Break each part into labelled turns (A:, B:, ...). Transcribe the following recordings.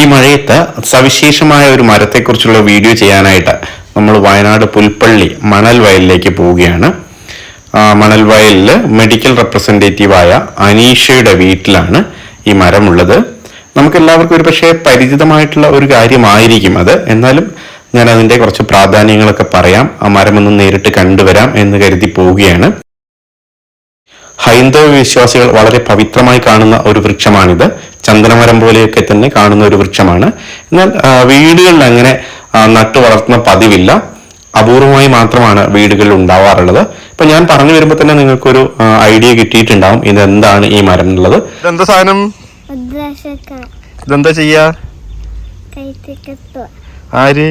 A: ഈ മഴയത്ത് സവിശേഷമായ ഒരു മരത്തെക്കുറിച്ചുള്ള വീഡിയോ ചെയ്യാനായിട്ട് നമ്മൾ വയനാട് പുൽപ്പള്ളി മണൽ വയലിലേക്ക് പോവുകയാണ്. മണൽ വയലിൽ മെഡിക്കൽ റെപ്രസെന്റേറ്റീവായ അനീഷയുടെ വീട്ടിലാണ് ഈ മരമുള്ളത്. നമുക്ക് എല്ലാവർക്കും ഒരു പക്ഷേ പരിചിതമായിട്ടുള്ള ഒരു കാര്യമായിരിക്കും അത്. എന്നാലും ഞാൻ അതിന്റെ കുറച്ച് പ്രാധാന്യങ്ങളൊക്കെ പറയാം. ആ മരമൊന്ന് നേരിട്ട് കണ്ടുവരാം എന്ന് കരുതി പോവുകയാണ്. ഹൈന്ദവ വിശ്വാസികൾ വളരെ പവിത്രമായി കാണുന്ന ഒരു വൃക്ഷമാണിത്. ചന്ദനമരം പോലെയൊക്കെ തന്നെ കാണുന്ന ഒരു വൃക്ഷമാണ്. എന്നാൽ വീടുകളിൽ അങ്ങനെ നട്ടു വളർത്തുന്ന പതിവില്ല. അപൂർവമായി മാത്രമാണ് വീടുകളിൽ ഉണ്ടാവാറുള്ളത്. ഇപ്പൊ ഞാൻ പറഞ്ഞു വരുമ്പോൾ തന്നെ നിങ്ങൾക്കൊരു ഐഡിയ കിട്ടിയിട്ടുണ്ടാവും ഇതെന്താണ് ഈ മരം എന്നുള്ളത്.
B: ഇതെന്താ സാധനം? ഇതെന്താ ചെയ്യാ? ആര്?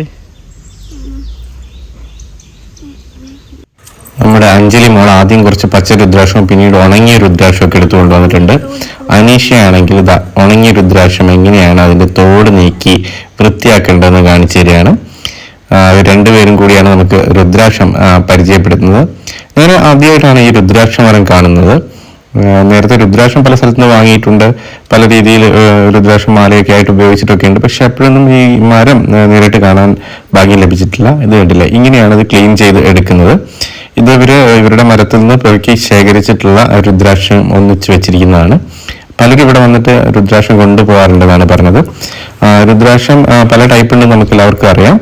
A: നമ്മുടെ അഞ്ജലി മോൾ ആദ്യം കുറച്ച് പച്ച രുദ്രാക്ഷവും പിന്നീട് ഉണങ്ങിയ രുദ്രാക്ഷവും ഒക്കെ എടുത്തുകൊണ്ട് വന്നിട്ടുണ്ട്. അനീഷയാണെങ്കിൽ ഇതാ ഉണങ്ങിയ രുദ്രാക്ഷം എങ്ങനെയാണ് അതിന്റെ തോട് നീക്കി വൃത്തിയാക്കേണ്ടതെന്ന് കാണിച്ചു തരികയാണ്. രണ്ടുപേരും കൂടിയാണ് നമുക്ക് രുദ്രാക്ഷം പരിചയപ്പെടുത്തുന്നത്. ഞാൻ ആദ്യമായിട്ടാണ് ഈ രുദ്രാക്ഷ മരം കാണുന്നത്. നേരത്തെ രുദ്രാക്ഷം പല സ്ഥലത്ത് നിന്ന് വാങ്ങിയിട്ടുണ്ട്. പല രീതിയിൽ രുദ്രാക്ഷം മാലയൊക്കെ ആയിട്ട് ഉപയോഗിച്ചിട്ടൊക്കെ ഉണ്ട് പക്ഷെ അപ്പോഴൊന്നും ഈ മരം നേരിട്ട് കാണാൻ ഭാഗ്യം ലഭിച്ചിട്ടില്ല. ഇത് കണ്ടില്ല? ഇങ്ങനെയാണ് ഇത് ക്ലീൻ ചെയ്ത് എടുക്കുന്നത്. ഇത് ഇവർ ഇവരുടെ മരത്തിൽ നിന്ന് പെറുക്കി ശേഖരിച്ചിട്ടുള്ള രുദ്രാക്ഷം ഒന്നിച്ച് വെച്ചിരിക്കുന്നതാണ്. പലരും ഇവിടെ വന്നിട്ട് രുദ്രാക്ഷം കൊണ്ടുപോകാറുണ്ടെന്നാണ് പറഞ്ഞത്. രുദ്രാക്ഷം പല ടൈപ്പ് ഉണ്ട് നമുക്ക് എല്ലാവർക്കും അറിയാം.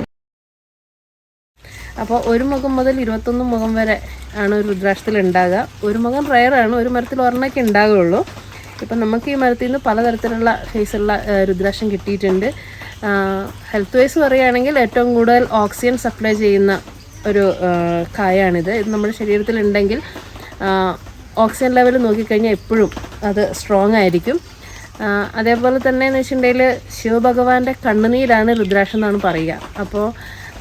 C: അപ്പോൾ ഒരു മുഖം മുതൽ ഇരുപത്തൊന്ന് മുഖം വരെ ആണ് രുദ്രാക്ഷത്തിൽ ഉണ്ടാകുക. ഒരു മുഖം റയറാണ് ഒരു മരത്തിൽ ഒരെണ്ണമൊക്കെ ഉണ്ടാകുകയുള്ളൂ. ഇപ്പം നമുക്ക് ഈ മരത്തിൽ നിന്ന് പലതരത്തിലുള്ള ഫേസുള്ള രുദ്രാക്ഷം കിട്ടിയിട്ടുണ്ട്. ഹെൽത്ത് വൈസ് പറയുകയാണെങ്കിൽ ഏറ്റവും കൂടുതൽ ഓക്സിജൻ സപ്ലൈ ചെയ്യുന്ന ഒരു കായാണിത് ഇത് നമ്മുടെ ശരീരത്തിൽ ഉണ്ടെങ്കിൽ ഓക്സിജൻ ലെവൽ നോക്കിക്കഴിഞ്ഞാൽ എപ്പോഴും അത് സ്ട്രോങ് ആയിരിക്കും. അതേപോലെ തന്നെ എന്ന് വെച്ചിട്ടുണ്ടെങ്കിൽ ശിവഭഗവാന്റെ കണ്ണുനീരാണ് രുദ്രാക്ഷം എന്നാണ് പറയുക. അപ്പോൾ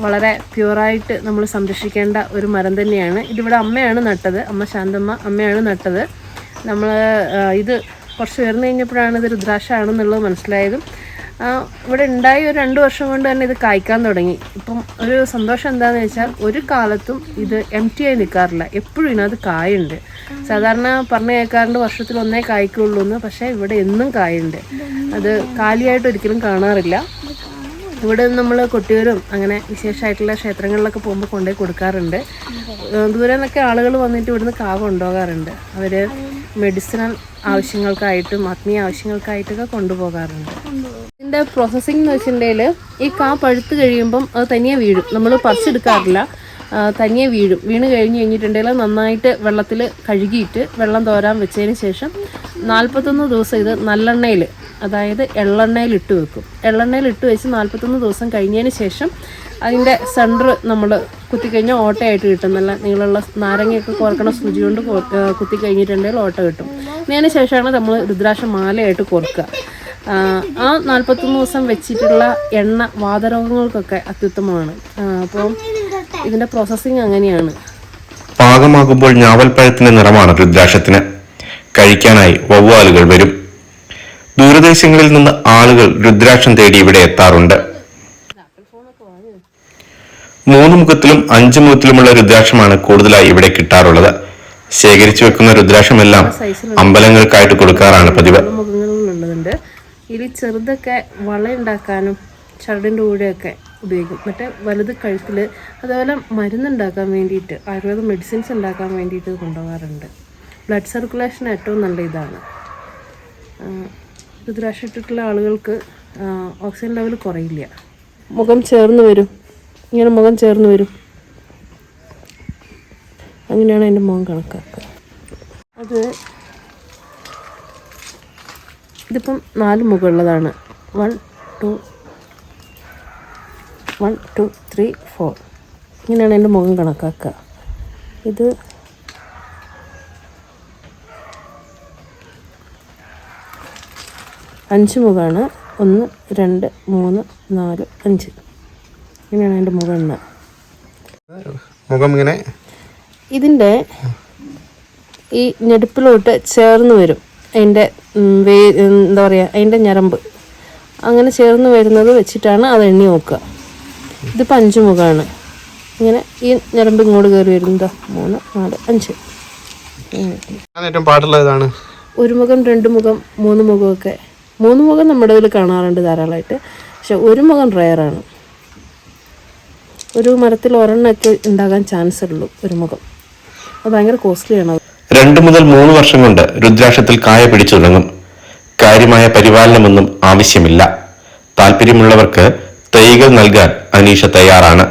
C: വളരെ പ്യുവറായിട്ട് നമ്മൾ സംരക്ഷിക്കേണ്ട ഒരു മരം തന്നെയാണ്. ഇതിവിടെ അമ്മയാണ് നട്ടത്. അമ്മ ശാന്തമ്മ അമ്മയാണ് നട്ടത്. നമ്മൾ ഇത് കുറച്ച് ഉയർന്നു കഴിഞ്ഞപ്പോഴാണ് ഇത് രുദ്രാക്ഷമാണെന്നുള്ളത് മനസ്സിലായതും. ഇവിടെ ഉണ്ടായി ഒരു രണ്ട് വർഷം കൊണ്ട് തന്നെ ഇത് കായ്ക്കാൻ തുടങ്ങി. ഇപ്പം ഒരു സന്തോഷം എന്താണെന്ന് വെച്ചാൽ ഒരു കാലത്തും ഇത് എം ടി ആയി നിൽക്കാറില്ല. എപ്പോഴും ഇതിനകത്ത് കായുണ്ട്. സാധാരണ പറഞ്ഞു കേൾക്കാറുണ്ട് വർഷത്തിൽ ഒന്നേ കായ്ക്കുള്ളൂ എന്ന്. പക്ഷേ ഇവിടെ എന്നും കായുണ്ട്. അത് കാലിയായിട്ട് ഒരിക്കലും കാണാറില്ല. ഇവിടെ നമ്മൾ കൊട്ടിയൂരും അങ്ങനെ വിശേഷമായിട്ടുള്ള ക്ഷേത്രങ്ങളിലൊക്കെ പോകുമ്പോൾ കൊണ്ടുപോയി കൊടുക്കാറുണ്ട്. ദൂരെ നിന്നൊക്കെ ആളുകൾ വന്നിട്ട് ഇവിടുന്ന് കാവ് കൊണ്ടുപോകാറുണ്ട്. അവർ മെഡിസിനൽ ആവശ്യങ്ങൾക്കായിട്ടും ആത്മീയ ആവശ്യങ്ങൾക്കായിട്ടൊക്കെ കൊണ്ടുപോകാറുണ്ട്. ഇതിന്റെ പ്രോസസ്സിംഗ് എന്ന് വെച്ചിട്ടുണ്ടെങ്കിൽ ഈ കാ പഴുത്ത് കഴിയുമ്പം അത് തനിയെ വീഴും. നമ്മൾ പറിച്ചെടുക്കാറില്ല തനിയെ വീഴും. വീണ് കഴിഞ്ഞ് കഴിഞ്ഞിട്ടുണ്ടെങ്കിൽ നന്നായിട്ട് വെള്ളത്തിൽ കഴുകിയിട്ട് വെള്ളം തോരാൻ വെച്ചതിന് ശേഷം നാൽപ്പത്തൊന്ന് ദിവസം ഇത് നല്ലെണ്ണയിൽ അതായത് എള്ളെണ്ണയിൽ ഇട്ട് വെക്കും. എള്ളെണ്ണയിൽ ഇട്ട് വെച്ച് നാൽപ്പത്തൊന്ന് ദിവസം കഴിഞ്ഞതിന് ശേഷം അതിന്റെ സെന്റർ നമ്മൾ കുത്തിക്കഴിഞ്ഞാൽ ഓട്ടയായിട്ട് കിട്ടും. നല്ല നീളമുള്ള നാരങ്ങയൊക്കെ കോർക്കണ സൂചി കൊണ്ട് കുത്തിക്കഴിഞ്ഞിട്ടുണ്ടെങ്കിൽ കുത്തി കഴിഞ്ഞിട്ടുണ്ടെങ്കിൽ ഓട്ട കിട്ടും. അതിന് ശേഷമാണ് നമ്മൾ രുദ്രാക്ഷ മാലയായിട്ട് കോർക്കുക. ആ, ആ നാൽപ്പത്തൊന്ന് ദിവസം വെച്ചിട്ടുള്ള എണ്ണ വാതരോഗങ്ങൾക്കൊക്കെ അത്യുത്തമമാണ്. അപ്പോൾ ഇതിന്റെ പ്രോസസ്സിങ് അങ്ങനെയാണ്.
A: പാകമാകുമ്പോൾ ഞാവൽപ്പഴത്തിന്റെ നിറമാണ് രുദ്രാക്ഷത്തിന്. കഴിക്കാനായി വവ്വാലുകൾ വരും. ദൂരദേശങ്ങളിൽ നിന്ന് ആളുകൾ രുദ്രാക്ഷം തേടി ഇവിടെ എത്താറുണ്ട്. മൂന്ന് മുഖത്തിലും അഞ്ച് മുഖത്തിലുമുള്ള രുദ്രാക്ഷമാണ് കൂടുതലായി ഇവിടെ കിട്ടാറുള്ളത്. ശേഖരിച്ചു വെക്കുന്ന രുദ്രാക്ഷമെല്ലാം അമ്പലങ്ങൾക്കായിട്ട് കൊടുക്കാറാണ് പതിവ്.
C: ഇനി ചെറുതൊക്കെ വളയുണ്ടാക്കാനും ചരടിന്റെ കൂടെയൊക്കെ ഉപയോഗിക്കും. മറ്റേ വലുത് കഴുത്തിൽ അതേപോലെ മരുന്നുണ്ടാക്കാൻ വേണ്ടിയിട്ട് ആയുർവേദ മെഡിസിൻസ് ഉണ്ടാക്കാൻ വേണ്ടിയിട്ട് കൊണ്ടുപോകാറുണ്ട്. ബ്ലഡ് സർക്കുലേഷൻ ഏറ്റവും നല്ല ഇതാണ്. രുദ്രാക്ഷം ഇട്ടിട്ടുള്ള ആളുകൾക്ക് ഓക്സിജൻ ലെവൽ കുറയില്ല. മുഖം ചേർന്ന് വരും. ഇങ്ങനെ മുഖം ചേർന്ന് വരും. അങ്ങനെയാണ് എന്റെ മുഖം കണക്കാക്കുക. അത് ഇതിപ്പം നാല് മുഖമുള്ളതാണ്. One two one two three four. ഇങ്ങനെയാണ് എന്റെ മുഖം കണക്കാക്കുക. ഇത് അഞ്ച് മുഖമാണ് ഒന്ന് രണ്ട് മൂന്ന് നാല് അഞ്ച്. ഇങ്ങനെയാണ് അതിന്റെ മുഖം. എണ്ണ
B: മുഖം ഇങ്ങനെ
C: ഇതിന്റെ ഈ ഞെടുപ്പിലോട്ട് ചേർന്ന് വരും. അതിന്റെ വേ എന്താ പറയുക അതിന്റെ ഞരമ്പ്. അങ്ങനെ ചേർന്ന് വരുന്നത് വെച്ചിട്ടാണ് അത് എണ്ണി നോക്കുക. ഇതിപ്പോൾ അഞ്ച് മുഖമാണ് ഇങ്ങനെ ഈ ഞരമ്പ് ഇങ്ങോട്ട് കയറി വരുന്നതാ മൂന്ന് നാല് അഞ്ച്.
B: ഏറ്റവും പാടുള്ള ഇതാണ്.
C: ഒരു മുഖം രണ്ട് മുഖം മൂന്ന് മുഖമൊക്കെ മൂന്ന് മുഖം നമ്മുടെ ഇതിൽ കാണാറുണ്ട് ധാരാളമായിട്ട്. പക്ഷെ ഒരു മുഖം റയറാണ് ഒരു മരത്തിൽ ഒരെണ്ണമൊക്കെ ഉണ്ടാകാൻ ചാൻസ് ഉള്ളൂ ഒരു മുഖം. അത് ഭയങ്കര കോസ്റ്റ്ലിയാണ്
A: രണ്ടു മുതൽ മൂന്ന് വർഷം കൊണ്ട് രുദ്രാക്ഷത്തിൽ കായ പിടിച്ചു തുടങ്ങും. കാര്യമായ പരിപാലനമൊന്നും ആവശ്യമില്ല. താല്പര്യമുള്ളവർക്ക് തൈകൾ നൽകാൻ അനീഷ തയ്യാറാണ്.